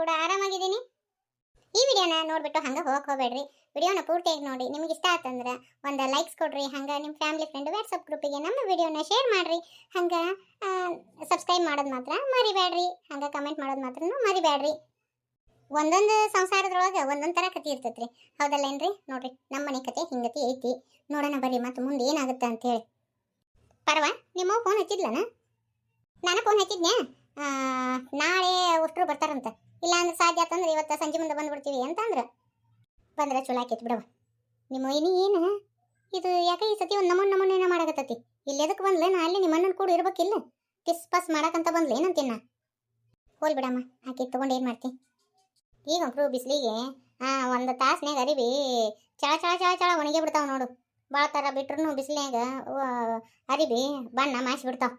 ಕೂಡ ಆರಾಮಾಗಿದ್ದೀನಿ. ಈ ವಿಡಿಯೋನ ನೋಡ್ಬಿಟ್ಟು ಹಂಗೆ ಹೋಗಕ್ಕೆ ಹೋಗಬೇಡ್ರಿ. ವಿಡಿಯೋನ ಪೂರ್ತಿಯಾಗಿ ನೋಡಿ. ನಿಮ್ಗೆ ಇಷ್ಟ ಆತಂದ್ರೆ ಒಂದು ಲೈಕ್ಸ್ ಕೊಡ್ರಿ. ಹಂಗೆ ನಿಮ್ಮ ಫ್ಯಾಮಿಲಿ ಫ್ರೆಂಡ್ ವಾಟ್ಸಪ್ ಗ್ರೂಪಿಗೆ ನಮ್ಮ ವಿಡಿಯೋನ ಶೇರ್ ಮಾಡಿರಿ. ಹಂಗೆ ಸಬ್ಸ್ಕ್ರೈಬ್ ಮಾಡೋದು ಮಾತ್ರ ಮರಿಬೇಡ್ರಿ ಹಂಗೆ ಕಮೆಂಟ್ ಮಾಡೋದು ಮಾತ್ರ ಮರಿಬೇಡ್ರಿ ಒಂದೊಂದು ಸಂಸಾರದೊಳಗೆ ಒಂದೊಂದು ಥರ ಕತೆ ಇರ್ತೈತ್ರಿ. ಹೌದಲ್ಲೇನ್ರಿ ನೋಡ್ರಿ ನಮ್ಮ ಮನೆ ಕತೆ ಹಿಂಗತಿ ಐತಿ. ನೋಡೋಣ ಬರ್ರಿ ಮತ್ತು ಮುಂದೆ ಏನಾಗುತ್ತೆ ಅಂತೇಳಿ. ಪರವ ನಿಮ್ಮ ಫೋನ್ ಹಚ್ಚಿದ್ಲನ? ನಾನು ಫೋನ್ ಹಚ್ಚಿದ್ನೆ ಆ, ನಾಳೆ ಅಷ್ಟರು ಬರ್ತಾರಂತ. ಇಲ್ಲ ಅಂದ್ರೆ ಸಾಧ್ಯ ಆತಂದ್ರೆ ಇವತ್ತು ಸಂಜೆ ಮುಂದೆ ಬಂದ್ಬಿಡ್ತೀವಿ ಅಂತಂದ್ರೆ ಬಂದ್ರೆ ಚಲೋ ಆಕೈತಿ ಬಿಡವ ನಿಮ್ಮ ಇನಿ ಏನು? ಇದು ಯಾಕೆ ಈ ಸತಿ ಒಂದು ನಮೂನ್ ನಮೂನೆ ಮಾಡಕತ್ತತಿ? ಇಲ್ಲಿ ಎದಕ್ಕೆ ಬಂದ್ಲೆ? ನಾ ಅಲ್ಲಿ ನಿಮ್ಮ ಅಣ್ಣನ ಕೂಡ ಇರ್ಬೇಕಿಲ್ಲ. ಟಿಸ್ ಪಾಸ್ ಮಾಡಕಂತ ಬಂದ್ಲೆ. ಏನಂತೀನ ಹೋಲ್ ಬಿಡಮ್ಮ. ಆಕೆ ತಗೊಂಡು ಏನು ಮಾಡ್ತಿ? ಈಗ ಒಬ್ರು ಬಿಸಿಲಿಗೆ ಹಾಂ ಒಂದು ತಾಸ್ನ್ಯಾಗ ಅರಿವಿ ಚಳ ಚಳ ಚಳ ಚಳ ಒಣಗಿ ಬಿಡ್ತಾವ ನೋಡು. ಭಾಳ ಥರ ಬಿಟ್ರು ಬಿಸಿಲಿನಾಗ ಅರಿವಿ ಬಣ್ಣ ಮಾಸಿ ಬಿಡ್ತಾವ.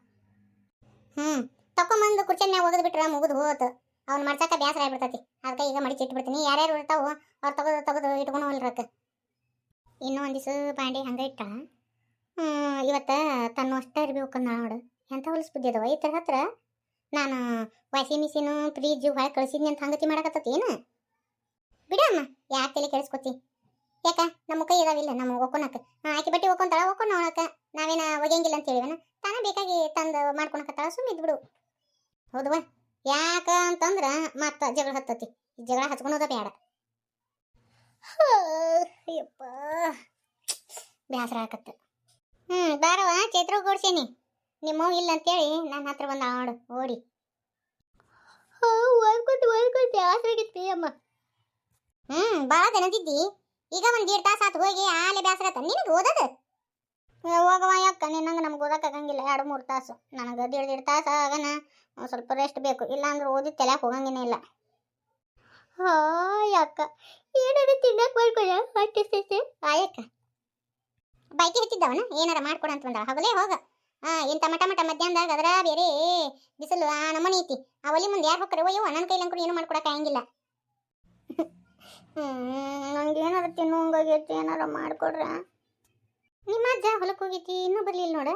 ಹ್ಞೂ ತಕೊಂಬಂದು ಕುರ್ಚನ್ಯಾಗ ಒಗೆದು ಬಿಟ್ರೆ ಮುಗಿದು ಹೋತು. ಅವ್ನು ಮಡ್ಸಕ್ಕೆ ಬೇಸರ ಆಗ್ಬಿಡ್ತತಿ. ಅದಕ್ಕೆ ಈಗ ಮಡಿಚಿ ಇಟ್ಬಿಡ್ತೀನಿ. ಯಾರ್ಯಾರು ಇರ್ತಾವೋ ಅವ್ರು ತೆಗೆದು ತೆಗೆದು ಇಟ್ಕೊಂಡು ಹೋಲ್ರಕ್ಕ ಇನ್ನೂ ಒಂದಿವ್ಸ ಬಾಂಡೆ ಹಂಗೆ ಇಟ್ಟ. ಇವತ್ತು ತನ್ನ ಅಷ್ಟೇ ಹೋಗ್ಕೊಂಡ್ ನೋಡು. ಎಂಥ ಹೊಲಸು ಬುದ್ಧಿ ಅದಾವ? ಈ ಥರ ಹತ್ರ ನಾನು ವಾಷಿಂಗ್ ಮಿಷಿನು ಫ್ರಿಜ್ ಹೊಳೆ ಕಳ್ಸಿದ್ನಿ ಅಂತ ಹಂಗತಿ ಮಾಡಕತ್ತತಿ ಏನು? ಬಿಡಮ್ಮ ಯಾಕೆ ತಲೆ ಕೆಡಿಸ್ಕೊತಿ? ಯಾಕ? ನಮ್ಮ ಕೈ ಇದಾವಿಲ್ಲ ನಮ್ಮ ಒಕ್ಕೊನಕ. ಆಕೆ ಬಟ್ಟೆ ಒಕ್ಕೊಂತಾಳ, ಒಕ್ಕೊಂಡು ನೋಡಕ. ನಾವೇನ ಒಗೆಯಂಗಿಲ್ಲ ಅಂತ ಹೇಳಿವನ. ತಾನೇ ಬೇಕಾಗಿ ತಂದು ಮಾಡ್ಕೊಳಕತ್ತಾಳ ಸುಮ್ಮನೆ ಇದ್ಬಿಡು ಹೌದವ ಯಾಕ ಅಂತಂದ್ರ ಮತ್ತ ಜಗಳ ಹತ್ತತಿ. ಜಗಳ ಹಚ್ಕೊಳೋದ ಬೇಡ ಅಯ್ಯಪ್ಪ. ಬೇಸರ ಆಕತ್ತ ಹ್ಮ್ ಬಾರವ ಚೈತ್ರ ಕೊಡ್ಸೇನಿ ನಿಮ್ಮವ್ ಇಲ್ಲ ಅಂತೇಳಿ ನನ್ನ ಹತ್ರ ಬಂದ ಆಡು, ಓಡಿ. ಓದ್ಕೊತ ಓದ್ಕೊತ ಆಸರಾಗಿತ್ತಿ ಅಮ್ಮ. ಹ್ಮ್ ಭಾಳ ದನದಿದ್ದಿ ಈಗ ಒಂದ್ ದೀಡ್ ತಾಸು ಆತು ಹೋಗಿ ಆಲೆ ಬೇಸರ ಆತ. ನಿನಗೆ ಓದದ? ಹೋಗವ ಯಾಕ? ನಿನ್ನಂಗೆ ನಮ್ಗೆ ಆಗಂಗಿಲ್ಲ, ಎರಡು ಮೂರು ತಾಸು. ನನಗೆ ದೀಡ್ ದೀಡ್ ತಾಸು ಆಗನ ಸ್ವಲ್ಪ ರೆಸ್ಟ್ ಬೇಕು. ಇಲ್ಲಾಂದ್ರೆ ಓದಿ ತಲೆಯಾಗ ಹೋಗಂಗಿನೇ ಇಲ್ಲ. ಹಾ, ಯಾಕ? ಏನಾರು ತಿನ್ನಕ್ ಮಾಡ್ಕೊಳ? ಹೊಟ್ಟೆ ಆಯಕ್ಕ ಬೈಕಿ ಹತ್ತಿದ್ದವನ ಏನಾರ ಮಾಡ್ಕೊಡ ಅಂತ ಬಂದ ಹಗಲೇ ಹೋಗ. ಆ ಇಂಥ ಮಟ ಮಟ ಮಧ್ಯಾಹ್ನದಾಗ ಅದರ ಬೇರೆ ಬಿಸಿಲು, ಆ ನಮನಿ ಐತಿ. ಆ ಒಲಿ ಮುಂದೆ ಯಾರು ಹೋಗ್ತಾರೆ ಅಯ್ಯೋ ನನ್ನ ಕೈಲಂಕರು ಏನು ಮಾಡ್ಕೊಡಕ್ಕಾಗಂಗಿಲ್ಲ ಹ್ಮ್ ನಂಗೆ ತಿನ್ನೋ ತಿನ್ನೋಂಗಾಗೈತಿ ಏನಾರ ಮಾಡ್ಕೊಡ್ರ? ನಿಮ್ಮ ಅಜ್ಜ ಹೊಲಕ್ಕೆ ಹೋಗೈತಿ ಇನ್ನೂ ಬರ್ಲಿಲ್ಲ ನೋಡ.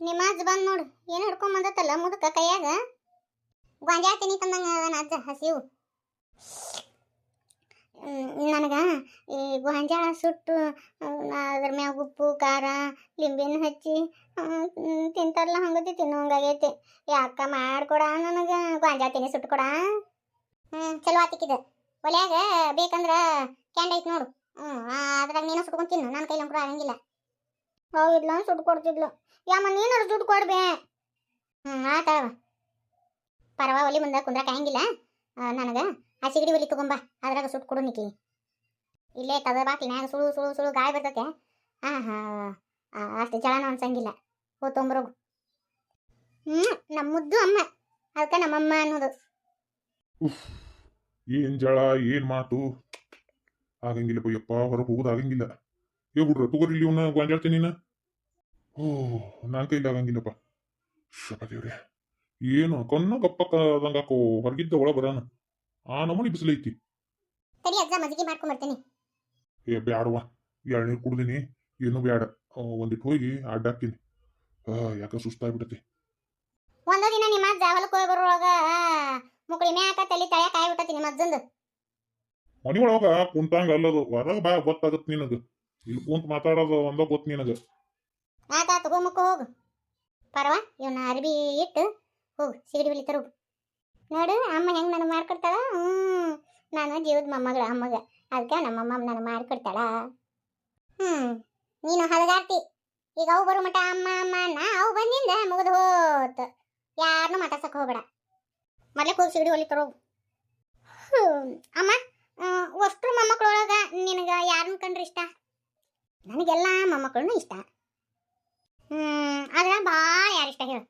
ನಿಮ್ಮ ಅಜ್ಜ ಬಂದ್ ನೋಡು, ಏನು ಹಿಡ್ಕೊಂಡ್ ಬಂದತ್ತಲ್ಲ ಮುದಕ ಕೈಯಾಗ? ಗೊಂಜಾಳ ತಿನ್ನಿ ತಂದಂಗ ಅಜ್ಜ ಹಸಿವು. ನನಗೆ ಈ ಗೊಂಜಾಳ ಸುಟ್ಟು ಅದ್ರ ಮ್ಯಾಗ ಉಪ್ಪು, ಖಾರ, ಲಿಂಬಿನ ಹಚ್ಚಿ ತಿಂತಾರಲ್ಲ ಹಂಗತಿ ತಿನ್ನೋಂಗಾಗೈತಿ. ಯಾಕ ಮಾಡ್ಕೊಡ ನನಗೆ? ಗೊಂಜಾಳ ತಿನ್ನಿ ಸುಟ್ಟು ಕೊಡ ಹ್ಞೂ ಚಲೋ ಆತಿಕ್ಕಿದ. ಒಲ್ಯಾಗ ಬೇಕಂದ್ರ ಕ್ಯಾಂಡ್ ಐತೆ ನೋಡು. ಹ್ಞೂ ಅದ್ರಾಗ ನೀನು ಸುಟ್ಕೊಂಡು ತಿನ್ನು. ನನ್ನ ಕೈಲಿ ಕೂಡ ಆಗಂಗಿಲ್ಲ. ಹೌದಿಲ್ಲ ಸುಟ್ಟು ಕೊಡ್ತಿದ್ಲು. ಯಮ್ಮ ನೀನಾರು ದುಡ್ಡು ಕೊಡ್ಬೇ? ಹ್ಮ್ ಆತವ ಪರವ, ಒಲಿ ಮುಂದೆ ಕುಂದ್ರಕ್ಕೆ ಆಗಂಗಿಲ್ಲ. ನನಗೆ. ಆ ಸಿಗಡಿ ಒಲಿ ತಗೊಂಬ. ಅದ್ರಾಗ ಸುಟ್ಟು ಕೊಡು ನಿಕ್ಕಿ ಇಲ್ಲೇ ಕದ ಬಾಕ್ಲಿನ್ಯಾಗ ಸುಳು ಸುಳು ಸುಳು ಗಾಯ ಬರ್ತೈತೆ. ಹಾಂ ಹಾಂ ಅಷ್ಟು ಜಳನ ಅನ್ಸಂಗಿಲ್ಲ. ಹೋ ತೊಂಬರೋಗು. ಹ್ಞೂ ನಮ್ಮ ಮುದ್ದು ಅಮ್ಮ. ಅದಕ್ಕೆ ನಮ್ಮಮ್ಮ ಅನ್ನೋದು. ಏನ್ ಜಳ, ಏನ್ ಮಾತು? ಆಗಂಗಿಲ್ಲ ಬಯ್ಯಪ್ಪ ಹೊರಗೆ ಹೋಗೋದು ಆಗಂಗಿಲ್ಲ. ಏ ಬಿಡ್ರ ತಗೋರಿ ಇಲ್ಲಿ ಇವನ್ನ ಗೊಂಜಾಡ್ತೀನಿ ನೀನು? ಓ ನಾನ್ ಕೈಲಿ ಆಗಂಗಿಲ್ಲಪ್ಪ ಶಪ ದೇವ್ರೆ. ಏನು ಕಣ್ಣ ಗಪ್ಪಕ್ಕದಂಗಾಕೋ ಹೊರಗಿದ್ದ ಒಳ ಬರಾನ. ಆ ನಮೂನಿ ಬಿಸಿಲೈತಿ ತಡಿ ಅಜ್ಜ ಮಜ್ಜಿಗೆ ಮಾಡ್ಕೊಂಬರ್ತೀನಿ ಏ ಬ್ಯಾಡವ್ವ. ಎಳ್ನೀರು ಕುಡ್ದೀನಿ. ಏನು ಬ್ಯಾಡ. ಒಂದಿಟ್ಟು ಹೋಗಿ ಅಡ್ಡಾಕ್ತೀನಿ ಯಾಕ ಸುಸ್ತಾಗ್ಬಿಡತಿ ಒಂದೋ ದಿನ ನಿಮ್ಮ ಅಜ್ಜ ಹೊಲಕ್ಕೆ ಹೋಗಿ ಬರುವಾಗ ಮುಕಳಿ ಮ್ಯಾಕ ತಲೆ ತಳ್ಯಾಕ ಆಗ್ಬಿಟ್ಟತಿ ನಿಮ್ಮ ಅಜ್ಜಂದು. ಮನಿ ಒಳಗ ಕುಂತಂಗ ಅಲ್ಲದು, ಹೊರಗ ಬಾ ಗೊತ್ತಾಗತ್ ನಿನಗ. ಇಲ್ಲಿ ಕುಂತ ಮಾತಾಡೋದು ಒಂದ ಗೊತ್ತ ನಿನಗ. ಆತ ತಗೋ ಮುಕ್ಕ ಹೋಗು. ಪರವ, ಇವನ ಅರ್ಬಿ ಇಟ್ಟು ಹೋಗು, ಸಿಗಡಿ ಬಲಿ ತರು ನೋಡು, ಅಮ್ಮ ಹೆಂಗ್ ನನ್ನ ಮಾಡ್ಕೊಡ್ತಾಳ? ಹ್ಮ್, ನಾನು ಜೀವದ ಮೊಮ್ಮಗಳ, ಅಮ್ಮಗ. ಅದಕ್ಕೆ ನಮ್ಮಮ್ಮ ನನ್ನ ಮಾಡ್ಕೊಡ್ತಾಳ. ಹ್ಮ್, ನೀನು ಹಲಗಾರ್ತಿ ಈಗ ಅವು ಬರು ಮಟ ಅಮ್ಮ ಅಮ್ಮ ಅನ್ನ ಅವು ಬಂದಿಂದ ಮುಗಿದು ಹೋತ್. ಯಾರನ್ನೂ ಮಾತಾಡ್ಸಕ್ ಹೋಗಬೇಡ. ಮೊದಲೇ ಹೋಗಿ ಸಿಗಡಿ ಹೊಲಿ ಹ್ಮ್, ಅಮ್ಮ. ಅಷ್ಟು ಮೊಮ್ಮಕ್ಕಳೊಳಗೆ ನಿನಗೆ ಯಾರನ್ನ ಕಂಡ್ರೆ ಇಷ್ಟ? ನನಗೆಲ್ಲ ಮೊಮ್ಮಕ್ಕಳನ್ನು ಇಷ್ಟ. ಆದ್ರೆ ಭಾಳ ಯಾರು ಇಷ್ಟ ಹೇಳು.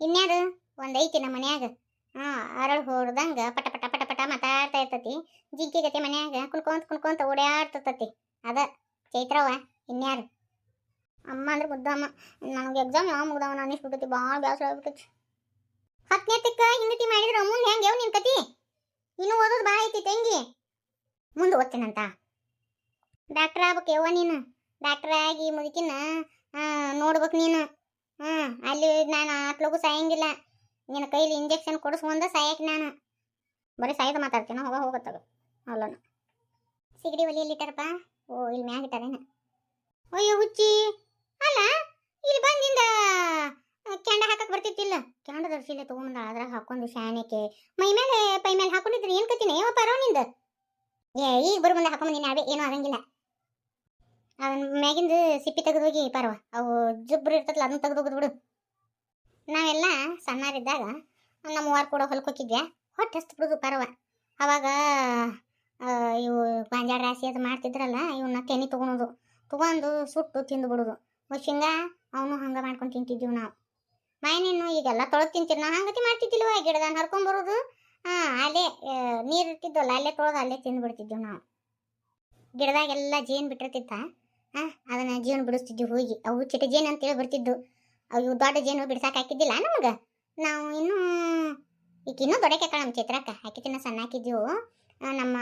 ಇನ್ಯಾರು ಒಂದು ಐತಿ ನಮ್ಮ ಮನ್ಯಾಗ. ಹಾಂ, ಅರಳು ಹೊಡ್ದಂಗ ಪಟ ಪಟ ಪಟ ಪಟ ಮಾತಾಡ್ತಾ ಇರ್ತತಿ. ಜಿಂಕಿ ಗತಿ ಮನ್ಯಾಗ ಕುಣ್ಕೊಂತ ಕುಣ್ಕೊಂತ ಓಡಾಡ್ತಿರ್ತತಿ ಅದ ಚೈತ್ರವ ಇನ್ಯಾರು? ಅಮ್ಮ ಅಂದ್ರೆ ಮುದ್ದ ಅಮ್ಮ ನನಗೆ ಎಕ್ಸಾಮ್ ಯಾವ ಮುಗ್ದವ ನಾನು ಇಷ್ಬಿಟ್ಟತಿ ಭಾಳ ಬೇಸರ ಆಗ್ಬಿಟ್ಟೈತಿ ಹತ್ತನೇ ತಕ್ಕ ಹಿಂಗತಿ ಮಾಡಿದ್ರೆ ಮುಂದೆ ಹೆಂಗೆ ಯಾವ ನಿನ್ ಕತಿ ಇನ್ನು ಓದೋದು ಭಾಳ ಐತಿ ತಂಗಿ. ಮುಂದೆ ಓದ್ತೀನಂತ. ಡಾಕ್ಟರ್ ಆಗ್ಬೇಕು ಯವ್ವ ನೀನು. ಡಾಕ್ಟರ್ ಆಗಿ ಮುದುಕಿನ ಹಾ ನೋಡ್ಬೇಕು ನೀನು. ಹ್ಞೂ ಅಲ್ಲಿ ನಾನು ಆಟ್ಲಗೂ ಸಾಯಂಗಿಲ್ಲ. ನಿನ್ನ ಕೈಲಿ ಇಂಜೆಕ್ಷನ್ ಕೊಡಿಸ್ಕೊಂಡ ಸಾಯಕ್ಕೆ ನಾನು. ಬರೀ ಸಾಯ್ದು ಮಾತಾಡ್ತೀನ ಹೋಗ ಹೋಗತ್ತಾಗ ಅಲ್ಲನ ಸಿಗಡಿ ಒಲಿಯಲ್ಲಿ ಓ, ಇಲ್ಲಿ ಮ್ಯಾಗ ಇಟ್ಟಾರೇನ. ಅಯ್ಯೋ ಹುಚ್ಚಿ. ಅಲ್ಲ, ಇಲ್ಲಿ ಬಂದಿಂದ ಕೆಂಡ ಹಾಕಕ್ ಬರ್ತಿತ್ತಿಲ್ಲ. ಕೆಂಡ ದರ್ಶಿಲೆ ತಗೊಂಡ್ ಅದ್ರಾಗ ಹಾಕೊಂಡು ಶಾನೆಕೆ ಮೈ ಮೇಲೆ, ಪೈ ಮೇಲೆ ಹಾಕೊಂಡಿದ್ರೆ ಏನು ಕತ್ತಿನ ಯಾವ ಪರೋ ನಿಂದ. ಏ, ಈಗ ಬರು ಮುಂದೆ ಹಾಕೊಂಬಂದಿನಿ ಅವೇ ಏನೂ ಆಗಂಗಿಲ್ಲ. ಅದನ್ನ ಮ್ಯಾಗಿಂದ ಸಿಪ್ಪಿ ತೆಗೆದು ಹೋಗಿ, ಪರವ. ಅವು ಜುಬ್ರು ಇರ್ತದಲ್ಲ ಅದನ್ನ ತೆಗೆದು ಹೋಗುದು ಬಿಡು. ನಾವೆಲ್ಲ ಸಣ್ಣರಿದ್ದಾಗ ನಮ್ಮ ವಾರ ಕೂಡ ಹೊಲಕ್ಕೆ ಹೋಗಿದ್ವಿ ಹೊಟ್ಟೆ ಹಸ್ತು ಬಿಡುದು ಪರವ. ಅವಾಗ ಇವು ಗಾಂಜಾಳ ರಾಶಿ ಅದು ಮಾಡ್ತಿದ್ರಲ್ಲ ಇವನ್ನ ತೆನಿ ತಗೊಳೋದು ತಗೊಂಡು ಸುಟ್ಟು ತಿಂದು ಬಿಡೋದು. ಶೇಂಗಾ, ಅವನು ಹಂಗೆ ಮಾಡ್ಕೊಂಡು ತಿಂತಿದ್ದೀವಿ ನಾವು. ಮಾಯನೇನು ಈಗೆಲ್ಲ ತೊಳೆದು ತಿಂತೀರಿ ನಾ ಹಂಗತಿ ಮಾಡ್ತಿದ್ದಿಲ್ವ ಗಿಡದಾನ ಹರ್ಕೊಂಬರೋದು ಹಾಂ ಅಲ್ಲೇ ನೀರು ಇರ್ತಿದ್ದಲ್ಲ ಅಲ್ಲೇ ತೊಳೆದು ಅಲ್ಲೇ ತಿಂದು ಬಿಡ್ತಿದ್ವಿ ನಾವು. ಗಿಡದಾಗೆಲ್ಲ ಜೇನು ಬಿಟ್ಟಿರ್ತಿತ್ತ ಹಾಂ ಅದನ್ನ ಜೇನು ಬಿಡಿಸ್ತಿದ್ವಿ ಹೋಗಿ. ಅವು ಚಿಟ ಜೇನು ಅಂತೇಳಿ ಬರ್ತಿದ್ದು ಅವು ದೊಡ್ಡ ಜೇನು ಬಿಡ್ಸಕ್ಕೆ ಹಾಕಿದ್ದಿಲ್ಲ ನಮಗೆ. ನಾವು ಇನ್ನೂ ಈಗ ಇನ್ನೂ ದೊಡ್ಡಕ್ಕೆ ನಮ್ಮ ಚಿತ್ರಕ್ಕ. ಹಾಕಿತಿನ ಸಣ್ಣ ಹಾಕಿದ್ವು ಆ, ನಮ್ಮ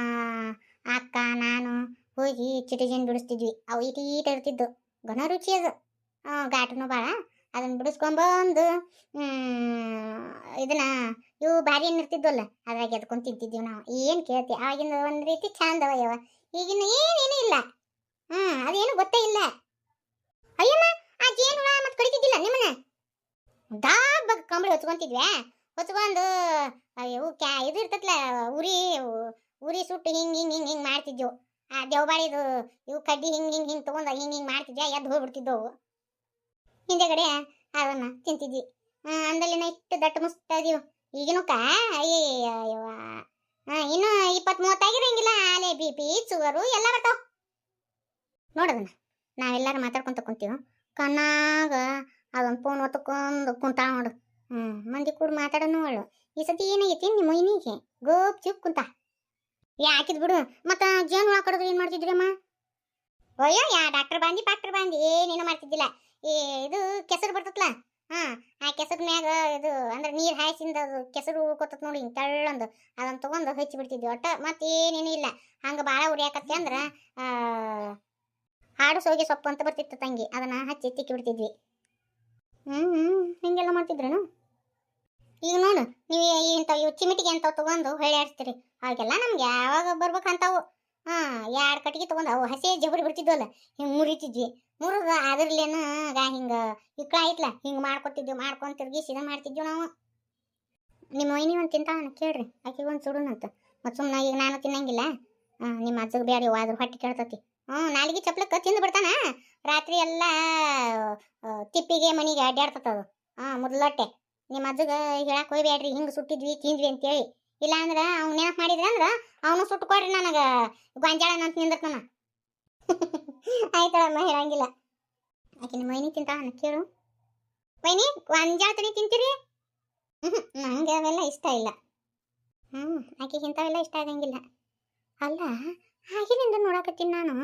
ಅಕ್ಕ ನಾನು ಹೋಗಿ ಚಿಟಜನ್ ಬಿಡಿಸ್ತಿದ್ವಿ. ಅವು ಈಟ ಈಟ ಇರ್ತಿದ್ದು ಘನ ರುಚಿ ಅದು. ಘಾಟನು ಭಾಳ ಅದನ್ನ ಬಿಡಿಸ್ಕೊಂಬಂದು ಇದನ್ನ ಇವು ಏನು ಇರ್ತಿದ್ವಲ್ಲ ಅದ್ರಾಗ ಎದ್ಕೊಂಡು ತಿಂತಿದ್ದೀವಿ ನಾವು. ಏನು ಕೇಳ್ತಿ? ಆಗಿಂದ ಒಂದು ರೀತಿ ಚಂದವ ಯವ ಈಗಿನ ಏನೇನು ಇಲ್ಲ. ಹ್ಞೂ ಅದೇನು ಗೊತ್ತೇ ಇಲ್ಲ. ಅಯ್ಯಮ್ಮ, ಆ ಜೇನು ಹುಳ ಮತ್ತೆ ಕಡಿತಿದ್ದಿಲ್ಲ ನಿಮ್ಮನ್ನ? ಡಾಬ್ ಕಂಬಳಿ ಹೊಚ್ಕೊಂತಿದ್ವಿ ಹೊಚ್ಕೊಂಡು ಇವು ಕ್ಯಾ, ಇದು ಇರ್ತತ್ಲ, ಉರಿ ಉರಿ ಸುಟ್ಟು ಹಿಂಗೆ ಹಿಂಗೆ ಹಿಂಗೆ ಹಿಂಗೆ ಮಾಡ್ತಿದ್ವು. ಆ ದೆವ್ಬಾಳಿದು ಇವು ಕಡ್ಡಿ ಹಿಂಗೆ ಹಿಂಗೆ ಹಿಂಗೆ ತೊಗೊಂಡು ಹಿಂಗೆ ಹಿಂಗೆ ಮಾಡ್ತಿದ್ಯಾ, ಎದ್ದು ಹೋಗ್ಬಿಡ್ತಿದ್ದವು. ಹಿಂದೆಗಡೆ ಅದನ್ನ ತಿಂತಿದ್ವಿ. ಆ, ಅಂದಲ್ಲಿನ ಇಟ್ಟು ದಟ್ಟ ಮುಸ್ತದೀವು ಈಗಿನೂ ಕಾ ಅಯ್ಯಯ್ಯವ್ವ ಇನ್ನು ಇಪ್ಪತ್ತ್ ಮೂವತ್ತಾಗಿರಂಗಿಲ್ಲ ಆಲೆ ಬಿ ಪಿ ಶುಗರು ಎಲ್ಲ ಬರ್ತಾವ. ನೋಡದನ್ನ ನಾವೆಲ್ಲರೂ ಮಾತಾಡ್ಕೊಂತ ಕುಂತೀವಿ ಕಣ್ಣಾಗ ಅದೊಂದು ಫೋನ್ ಒತ್ತಕೊಂಡು ಕುಂತಾಳ ನೋಡು. ಹ್ಞೂ ಮಂದಿ ಕೂಡ ಮಾತಾಡೋನು ಅವಳು ಈ ಸತಿ ಏನಾಗೈತಿ ನಿಮ್ಮ ಮೈನಿಗೆ? ಗೋಪ್ ಚುಪ್ ಕುಂತ. ಯಾಕಿದ್ ಬಿಡು. ಮತ್ತ ಜೇನು ಹುಳ ಏನು ಮಾಡ್ತಿದ್ರಿ ಅಮ್ಮ? ಅಯ್ಯೋ ಯಾ ಡಾಕ್ಟರ್ ಬಾಂದಿ ಡಾಕ್ಟರ್ ಬಾಂದಿ. ಏನೇನು ಮಾಡ್ತಿದ್ದಿಲ್ಲ. ಈ ಇದು ಕೆಸರು ಬರ್ತತ್ಲ? ಹಾ, ಆ ಕೆಸರು ಮ್ಯಾಗ ಇದು ಅಂದ್ರೆ ನೀರು ಹಾಯಿಸಿಂದ ಅದು ಕೆಸರು ಉಳ್ಕೊತತ್ ನೋಡಿ ಹಿಂಗೆ ತೆಳ್ಳಂದು. ಅದನ್ನ ತಗೊಂಡು ಹಚ್ಚಿ ಬಿಡ್ತಿದ್ವಿ. ಒಟ್ಟ ಮತ್ತೆ ಏನೇನು ಇಲ್ಲ. ಹಂಗೆ ಭಾಳ ಉರಿಯಾಕತ್ತಿ ಅಂದ್ರೆ ಹಾಡು ಸೋಗೆ ಸೊಪ್ಪು ಅಂತ ಬರ್ತಿತ್ತು ತಂಗಿ. ಅದನ್ನ ಹಚ್ಚಿ ತಿಕ್ಕಿ ಬಿಡ್ತಿದ್ವಿ. ಹ್ಞೂ ಹಿಂಗೆಲ್ಲ ಮಾಡ್ತಿದ್ರೇನು? ಈಗ ನೋಡು, ನೀವು ಇಂಥವು, ಇವು ಚಿಮಿಟಿಗೆ ಅಂಥವು ತಗೊಂಡು ಹೊಳ್ಳಿ ಆಡಿಸ್ತೀರಿ. ಅವಾಗೆಲ್ಲ ನಮ್ಗೆ ಯಾವಾಗ ಬರ್ಬೇಕಂತವು. ಹಾಂ ಎರಡು ಕಟ್ಟಿಗೆ ತಗೊಂಡು ಅವು ಹಸಿ ಜಬರಿ ಬಿಡ್ತಿದ್ವಲ್ಲ, ಹಿಂಗೆ ಮುರಿತಿದ್ವಿ. ಮುರಿದು ಅದ್ರಲ್ಲೇನು ಹಿಂಗೆ ಇಕ್ಕ ಐತ್ಲ, ಹಿಂಗ ಮಾಡ್ಕೊತಿದ್ವಿ, ಮಾಡ್ಕೊಂಡು ತಿರ್ಗಿಸಿ ಇದನ್ನ ಮಾಡ್ತಿದ್ವಿ ನಾವು. ನಿಮ್ಮ ವೈನಿ ಒಂದು ತಿಂತಾವನ ಕೇಳ್ರಿ ಆಕಿಗೊಂದು ಸುಡುನಂತ ಮತ್ತು ಸುಮ್ಮನೆ ಈಗ ನಾನು ತಿನ್ನಂಗಿಲ್ಲ. ನಿಮ್ಮ ಅಜ್ಜಗೆ ಬೇರೆ ಆದ್ರೂ ಹೊಟ್ಟೆ ಕೇಳ್ತತಿ ಹ್ಞೂ, ನಾಲಿಗೆ ಚಪ್ಲಕ್ಕೆ ತಿಂದು ಬಿಡ್ತಾನ. ರಾತ್ರಿ ಎಲ್ಲ ತಿಪ್ಪಿಗೆ, ಮನೆಗೆ ಅಡ್ಡಾಡ್ತದ ಅದು. ಹಾಂ ಮೊದಲೊಟ್ಟೆ ನಿಮ್ಮ ಅಜ್ಜಗೆ ಹೇಳಕ್ಕೆ ಹೋಗ್ಬೇಡ್ರಿ ಹಿಂಗೆ ಸುಟ್ಟಿದ್ವಿ, ತಿಂದ್ವಿ ಅಂತೇಳಿ. ಅಂದ್ರೆ ಅವ್ನು ನೆನಪು ಮಾಡಿದ್ರೆ ಅಂದ್ರೆ ಅವನು ಸುಟ್ಟು ಕೊಡ್ರಿ ನನಗೆ. ಗೊಂಜಾಳನ ಅಂತ ನಿಂದಿರ್ತಾನ. ಆಯ್ತಳಮ್ಮ ಹೇಳಂಗಿಲ್ಲ. ಆಕೆ ನಿಮ್ಮ ವೈನಿ ತಿಂತಾಳ ಕೇಳು. ವೈನಿ ಗೊಂಜಾಳ ತನಿ ತಿಂತೀರಿ? ನಂಗೆ ಅವೆಲ್ಲ ಇಷ್ಟ ಇಲ್ಲ. ಹ್ಞೂ ಆಕೆಗೆ ಇಂಥವೆಲ್ಲ ಇಷ್ಟ ಆಗಂಗಿಲ್ಲ. ಅಲ್ಲ ಆಗಿನಿಂದ ನೋಡಕತ್ತೀನಿ ನಾನು.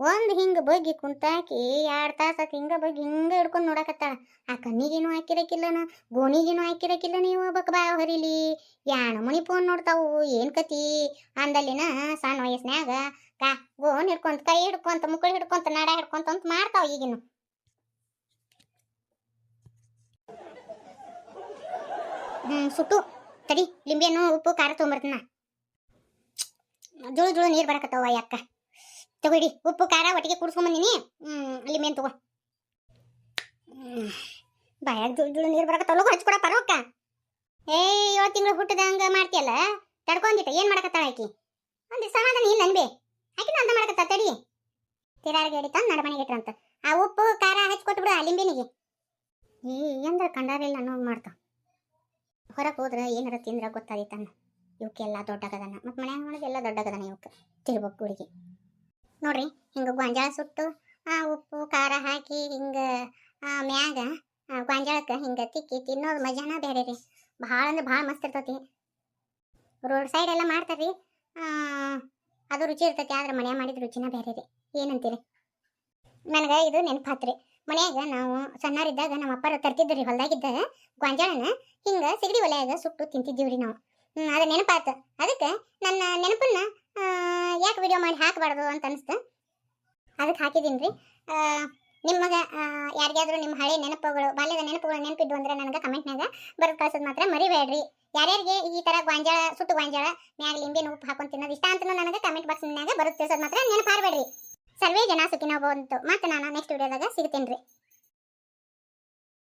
ಒಂದು ಹಿಂಗೆ ಬಗ್ಗಿ ಕುಂತಾಕಿ, ಎರಡು ತಾಸು ಹಿಂಗೆ ಬಗ್ಗಿ ಹಿಂಗೆ ಹಿಡ್ಕೊಂಡು ನೋಡಕತ್ತಾಳ. ಆ ಕಣ್ಣಿಗೇನು ಹಾಕಿರಕ್ಕಿಲ್ಲನ ಗೋಣಿಗೇನು ಹಾಕಿರಕ್ಕಿಲ್ಲ ನೀವು ಬಕ್ ಬಾ ಹರಿಲಿ ಯಾಣ ಮುನಿ ಫೋನ್ ನೋಡ್ತಾವು, ಏನು ಕತಿ? ಅಂದಲ್ಲಿನ, ಸಣ್ಣ ವಯಸ್ಸಿನ್ಯಾಗ ಕಾ ಗೋನ್ ಹಿಡ್ಕೊಂತ ಕೈ ಹಿಡ್ಕೊಂತ ಮುಕ್ಕಳು ಹಿಡ್ಕೊಂತ, ನಡ ಹಿಡ್ಕೊಂತ ಅಂತ ಮಾಡ್ತಾವ ಈಗಿನ ಸುಟ್ಟು. ತಡಿ ಲಿಂಬೆನು ಉಪ್ಪು, ಖಾರ ತೊಗೊಂಬರ್ತೀನ. ಜುಳು ಜುಳು ನೀರು ಬರಕತ್ತವ ಯಾಕ ತಗೊಡಿ ಉಪ್ಪು, ಖಾರ ಒಟ್ಟಿಗೆ ಕುಡ್ಸ್ಕೊಂಬಂದಿನಿ. ಲಿಂಬೆನ್ ತಗೋ. ಬಾಯಾಗ ಜುಳು ಜುಳು ನೀರು ಬರಕತ್ತವ. ಹಚ್ಕೊಡ ಪರವಕ್ಕ ಏ ಏಳು ತಿಂಗಳು ಹುಟ್ಟದಂಗ ಮಾಡ್ತೀಯಲ್ಲ? ತಡ್ಕೊಂಡಿಟ್ಟ ಏನ್ ಮಾಡಕತ್ತಾಳ ಆಕಿ? ಒಂದು ಸಮಾಧಾನ ಇಲ್ಲ ಅನ್ಬೆ ಆಕಿನ ಅಂತ ಮಾಡಕತ್ತ ತಡಿ. ತಿರಾರಿಗೆ ಹಿಡಿತ ನಡಮನೆಗೆ ಇಟ್ರಂತ. ಆ ಉಪ್ಪು, ಖಾರ ಹಚ್ಕೊಟ್ಬಿಡು ಆ ಲಿಂಬಿನಿಗೆ. ಈ ಎಂದ್ರ ಕಂಡಾರಿಲ್ಲ ಅನ್ನೋ ಮಾಡ್ತ. ಹೊರಗೆ ಹೋದ್ರೆ ಏನಾರ ತಿಂದ್ರೆ ಇವಕ್ಕೆ ಇವಕ್ಕೆಲ್ಲ ದೊಡ್ಡಗದನ. ಮತ್ತು ಮನ್ಯಾಗ ಮಾಡೋದು ಎಲ್ಲ ದೊಡ್ಡಗದನ ಇವಕ್ಕೆ ತಿರ್ಬೇಕು ಹುಡುಗಿ ನೋಡ್ರಿ, ಹಿಂಗೆ ಗೊಂಜಾಳ ಸುಟ್ಟು, ಆ ಉಪ್ಪು, ಖಾರ ಹಾಕಿ ಹಿಂಗೆ ಮ್ಯಾಗ, ಆ ಗೊಂಜಾಳಕ್ಕೆ ಹಿಂಗೆ ತಿಕ್ಕಿ ತಿನ್ನೋದು ಮಜಾನ ಬೇರೆ ರೀ. ಭಾಳ ಅಂದ್ರೆ ಭಾಳ ಮಸ್ತ್ ಇರ್ತತಿ. ರೋಡ್ ಸೈಡ್ ಎಲ್ಲ ಮಾಡ್ತಾರ್ರಿ. ಅದು ರುಚಿ ಇರ್ತೈತಿ, ಆದ್ರೆ ಮನೆ ಮಾಡಿದ ರುಚಿನ ಬೇರೆ ರೀ ಏನಂತೀರಿ? ನನಗೆ ಇದು ನೆನಪಾತ್ರಿ. ಮನ್ಯಾಗ ನಾವು ಸಣ್ಣವರಿದ್ದಾಗ ನಮ್ಮ ಅಪ್ಪರು ತರ್ತಿದ್ರಿ ಹೊಲ್ದಾಗಿದ್ದಾಗ ಗೊಂಜಾಳನ, ಹಿಂಗೆ ಸಿಗಡಿ ಒಲೆಯಾಗ ಸುಟ್ಟು ತಿಂತಿದ್ದೀವಿ ರೀ ನಾವು ಅದು ನೆನಪಾತ. ಅದಕ್ಕೆ ನನ್ನ ನೆನಪನ್ನ ಯಾಕೆ ವಿಡಿಯೋ ಮಾಡಿ ಹಾಕಬಾರ್ದು ಅಂತ ಅನಿಸ್ತು. ಅದಕ್ಕೆ ಹಾಕಿದ್ದೀನಿ ರೀ ನಿಮಗೆ ಯಾರಿಗಾದ್ರೂ ನಿಮ್ಮ ಹಳೆ ನೆನಪುಗಳು, ಬಾಲ್ಯದ ನೆನಪುಗಳು ನೆನಪಿದ್ದು ಅಂದ್ರೆ ನನಗೆ ಕಮೆಂಟ್ನಾಗ ಬರೆದು ಕಳ್ಸೋದು ಮಾತ್ರ ಮರಿಬೇಡ್ರಿ. ಯಾರ್ಯಾರಿಗೆ ಈ ತರ ಗಾಂಜಾಳ, ಸುಟ್ಟು ಗಾಂಜಾಳ, ಮ್ಯಾಗ ಲಿಂಬೆ ಉಪ್ಪು ಹಾಕೊಂಡು ತಿನ್ನೋದು ಇಷ್ಟ ಅಂತ ನನಗೆ ಕಮೆಂಟ್ ಬಾಕ್ಸ್ನಾಗ ಬರೋದು ತಿಳಿಸೋದು ಮಾತ್ರ ನೆನಪಾರಬೇಡ್ರಿ ಸರ್ವೇ ಜನ ಸುಖಿನ ಬಂತು ಮತ್ತೆ ನಾನು ನೆಕ್ಸ್ಟ್ ವಿಡಿಯೋದಾಗ ಸಿಗ್ತೇನೆ ರೀ